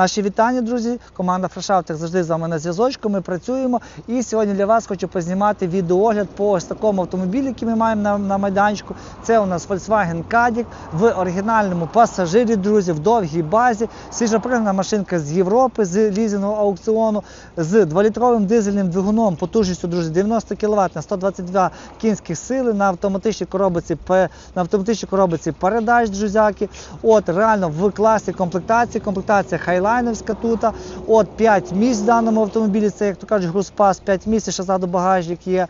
Наші вітання, друзі. Команда Фрешафтах завжди з вами на зв'язочку. Ми працюємо. І сьогодні для вас хочу познімати відеоогляд по ось такому автомобілі, який ми маємо на, на майданчику. Це у нас Volkswagen Caddy в оригінальному пасажирі, друзі, в довгій базі. Свіжопригнана машинка з Європи, з лізингового аукціону, з 2-літровим дизельним двигуном, потужністю, друзі, 90 кВт на 122 кінських сили на автоматичній коробці, пе- на автоматичній коробці передач, друзяки. От реально в класі комплектації. Комплектація хайлайновська тут. От 5 місць в даному автомобілі. Це, як то кажуть, грузпас, 5 місць, ще ззаду багажник є.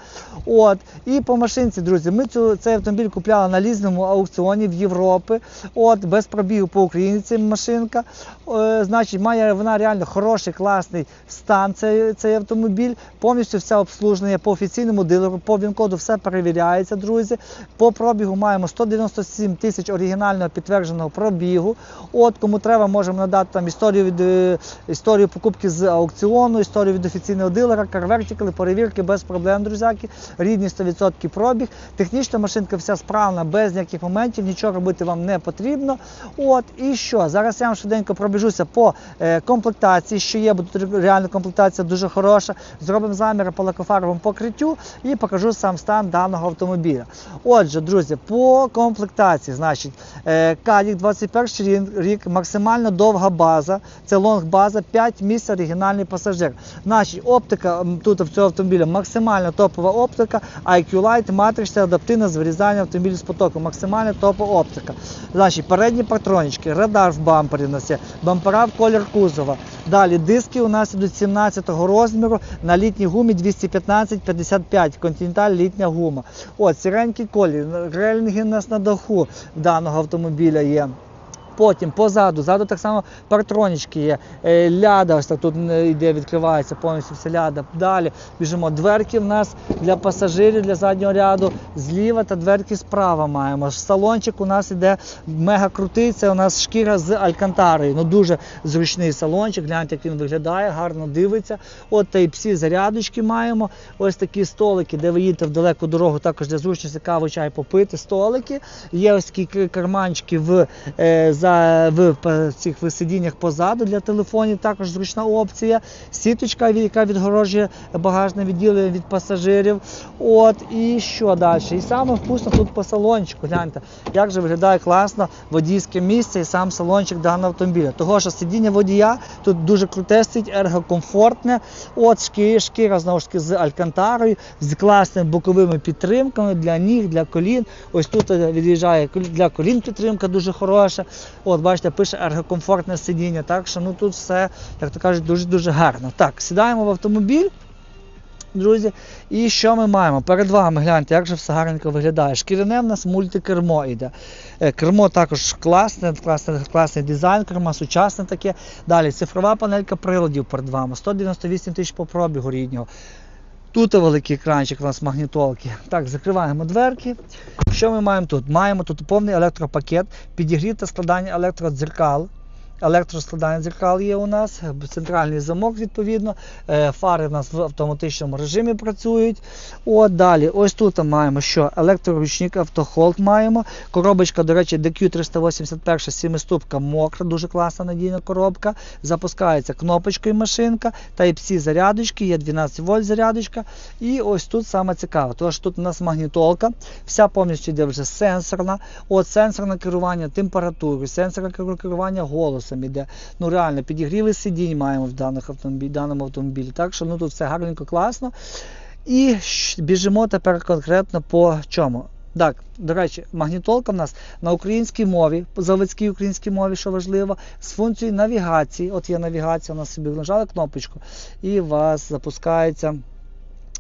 От. І по машинці, друзі, ми цю, цей автомобіль купляли на лізному аукціоні в Європі. От, без пробігу по Україні ця машинка. Е, значить, має вона реально хороший, класний стан, цей, цей автомобіль. Повністю все обслуження по офіційному дилеру, по він-коду все перевіряється, друзі. По пробігу маємо 197 тисяч оригінального підтвердженого пробігу. От кому треба, можемо надати там історію від е, історію покупки з аукціону, історію від офіційного дилера, карвертикали, перевірки без проблем, друзяки. Рідні 100% пробіг. Технічна машинка вся справна, без ніяких моментів, нічого робити вам не потрібно. От і що? Зараз я вам швиденько пробіжуся по е, комплектації, що є, бо тут реально комплектація дуже хороша. Зробимо заміри по лакофаровому покриттю і покажу сам стан даного автомобіля. Отже, друзі, по комплектації, значить, е, Кадік 21 рік, рік, максимально довга база, це лонг база, 5 місць оригінальний пасажир. Значить, оптика тут в цього автомобіля максимально топова оптика, IQ Light, матрична, адаптивне з вирізання автомобілів з потоку, максимально топова оптика. Значить, передні патронічки, радар в бампері нас є, бампера в колір кузова. Далі диски у нас ідуть 17 розміру на літній гумі 215-55, континенталь літня гума. От, сіренький колір, релінги у нас на даху даного автомобіля є. Потім позаду, ззаду так само партронічки є. Е, Ляда, ось так тут е, йде, відкривається повністю вся ляда. Далі біжимо. Дверки в нас для пасажирів, для заднього ряду зліва та дверки справа маємо. Салончик у нас іде мега крутий. Це у нас шкіра з алькантарою. Ну дуже зручний салончик. Гляньте, як він виглядає, гарно дивиться. От та й всі зарядочки маємо. Ось такі столики, де ви їдете в далеку дорогу, також для зручності каву, чай попити. Столики. Є ось такі карманчики в, е, за, в п- цих в сидіннях позаду для телефонів, також зручна опція. Сіточка, яка відгороджує багажне відділення від пасажирів. От і що далі? І саме вкусно тут по салончику. Гляньте, як же виглядає класно водійське місце і сам салончик даного автомобіля. Того що сидіння водія тут дуже круте стоїть, ергокомфортне. От шкіра, шкіра знову ж таки з алькантарою, з класними боковими підтримками для ніг, для колін. Ось тут е, від'їжджає для колін підтримка дуже хороша. От бачите, пише ергокомфортне сидіння. Так що ну тут все, як то кажуть, дуже дуже гарно. Так, сідаємо в автомобіль. Друзі, і що ми маємо? Перед вами гляньте, як же все гарненько виглядає. Шкіряне в нас мультикермо йде. Е, Кермо також класне, класний, класний дизайн, керма сучасне таке. Далі цифрова панелька приладів перед вами. 198 тисяч по пробігу ріднього. Тут великий екранчик у нас магнітолки. Так, закриваємо дверки. Що ми маємо тут? Маємо тут повний електропакет, підігрів та складання електродзеркал. Електроскладання дзеркал є у нас, центральний замок, відповідно. Е, Фари в нас в автоматичному режимі працюють. От далі, ось тут маємо що? Електроручник автохолд маємо. Коробочка, до речі, DQ381 7-ступка мокра, дуже класна надійна коробка. Запускається кнопочкою машинка, Type-C зарядочки, є 12 вольт зарядочка. І ось тут саме цікаво, тому що тут у нас магнітолка, вся повністю йде вже сенсорна. От сенсорне керування температурою, сенсорне керу- керування голосом іде. Ну реально, підігріви сидінь маємо в даних автомобілі, даному автомобілі. Так що ну тут все гарненько, класно. І біжимо тепер конкретно по чому. Так, до речі, магнітолка в нас на українській мові, заводській українській мові, що важливо, з функцією навігації. От є навігація, у нас собі нажали кнопочку, і у вас запускається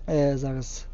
е, зараз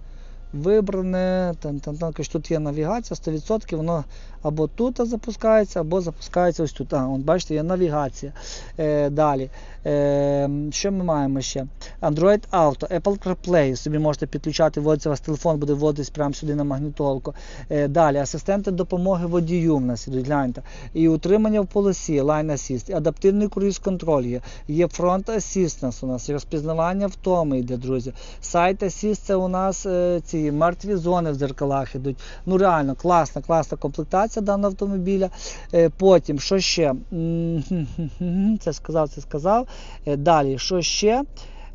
вибране. Там, там, там, тут є навігація 100%, воно або тут запускається, або запускається ось тут. А, от бачите, є навігація. Е, далі. Е, що ми маємо ще? Android Auto, Apple CarPlay. Собі можете підключати, вводиться у вас телефон, буде вводитись прямо сюди на магнітолку. Е, далі, асистенти допомоги водію в нас ідуть, гляньте. І утримання в полосі, Line Assist, адаптивний круїз контроль є. Є Front Assistance у нас, і розпізнавання втоми йде, друзі. Сайт Assist це у нас е, ці мертві зони в дзеркалах ідуть. Ну реально класна, класна комплектація даного автомобіля. Е, Потім, що ще? Це сказав, це сказав. Далі, що ще?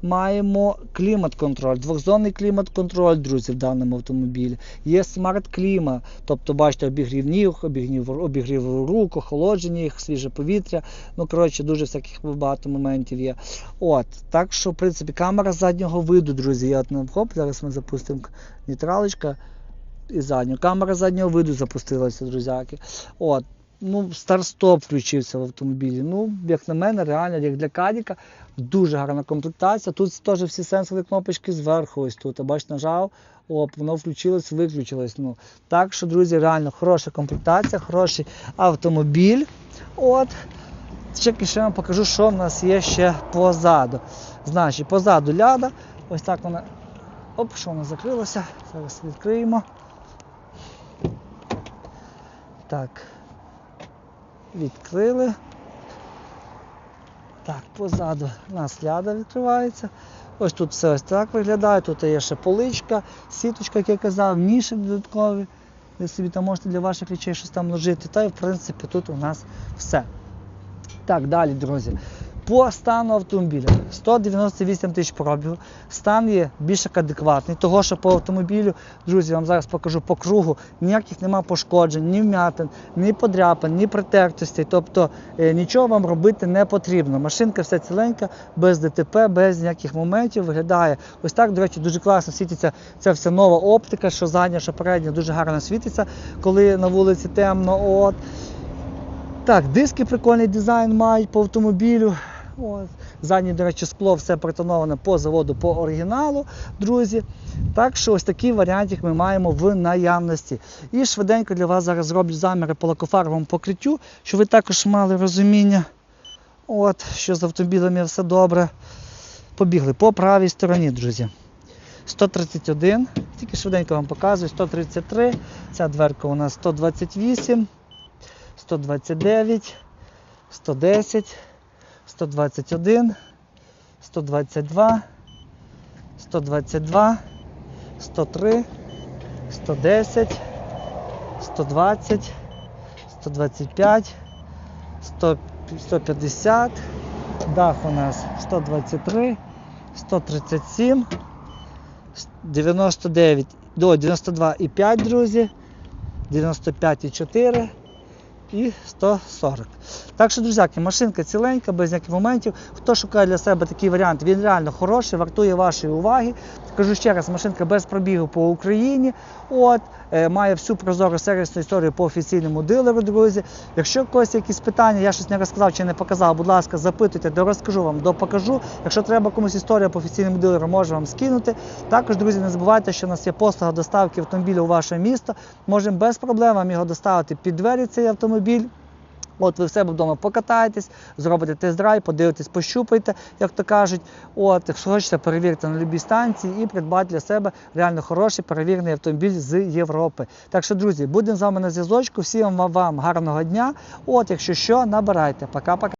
Маємо клімат-контроль, двохзонний клімат-контроль, друзі, в даному автомобілі. Є смарт-кліма, тобто, бачите, обігрів ніг, обігрів, обігрів рук, охолодження їх, свіже повітря. Ну, коротше, дуже всяких багато моментів є. От, так що, в принципі, камера заднього виду, друзі. Я от, ну, хоп, зараз ми запустимо нейтралочка і задню. Камера заднього виду запустилася, друзяки. От. Ну, старт-стоп включився в автомобілі. Ну, як на мене, реально, як для Кадіка, дуже гарна комплектація. Тут теж всі сенсові кнопочки зверху. Ось тут. Бачите, нажав, оп, воно включилось, виключилось. Ну, так що, друзі, реально хороша комплектація, хороший автомобіль. От. Ще ще вам покажу, що в нас є ще позаду. Значить, позаду ляда. Ось так вона. Оп, що вона закрилося. Зараз відкриємо. Так. Відкрили. Так, позаду нас ляда відкривається. Ось тут все ось так виглядає. Тут є ще поличка, сіточка, як я казав, ніші додаткові. Ви собі там можете для ваших речей щось там ложити. Та й в принципі тут у нас все. Так, далі, друзі. По стану автомобіля 198 тисяч пробігу. Стан є більш як адекватний. Того, що по автомобілю, друзі, я вам зараз покажу по кругу, ніяких нема пошкоджень, ні вмятин, ні подряпин, ні протертостей. Тобто е, нічого вам робити не потрібно. Машинка вся ціленька, без ДТП, без ніяких моментів виглядає. Ось так, до речі, дуже класно світиться ця вся нова оптика, що задня, що передня, дуже гарно світиться, коли на вулиці темно. От. Так, диски прикольний дизайн мають по автомобілю. От. Заднє, до речі, скло все притоноване по заводу, по оригіналу, друзі. Так що ось такий варіантик ми маємо в наявності. І швиденько для вас зараз зроблю заміри по лакофарбовому покриттю, щоб ви також мали розуміння, от, що з автомобілем є все добре. Побігли по правій стороні, друзі. 131, тільки швиденько вам показую, 133, ця дверка у нас 128. 129, 110, 121, 122, 122, 103, 110, 120, 125, 100, 150, дах у нас 123, 137, 99, до 92,5, друзі, 95,4 і 140. Так що, друзяки, машинка ціленька, без ніяких моментів. Хто шукає для себе такий варіант, він реально хороший, вартує вашої уваги. Кажу ще раз, машинка без пробігу по Україні. От, е, має всю прозору сервісну історію по офіційному дилеру, друзі. Якщо когось якісь питання, я щось не розказав чи не показав, будь ласка, запитуйте, до розкажу вам, допокажу. Якщо треба комусь історія по офіційному дилеру, можу вам скинути. Також, друзі, не забувайте, що у нас є послуга доставки автомобіля у ваше місто. Можемо без проблем вам його доставити під двері цей автомобіль. От ви в себе вдома покатаєтесь, зробите тест-драйв, подивитесь, пощупайте, як то кажуть. От, якщо хочете, перевірте на любій станції і придбати для себе реально хороший перевірений автомобіль з Європи. Так що, друзі, будемо з вами на зв'язочку. Всім вам гарного дня. От, якщо що, набирайте. Пока-пока.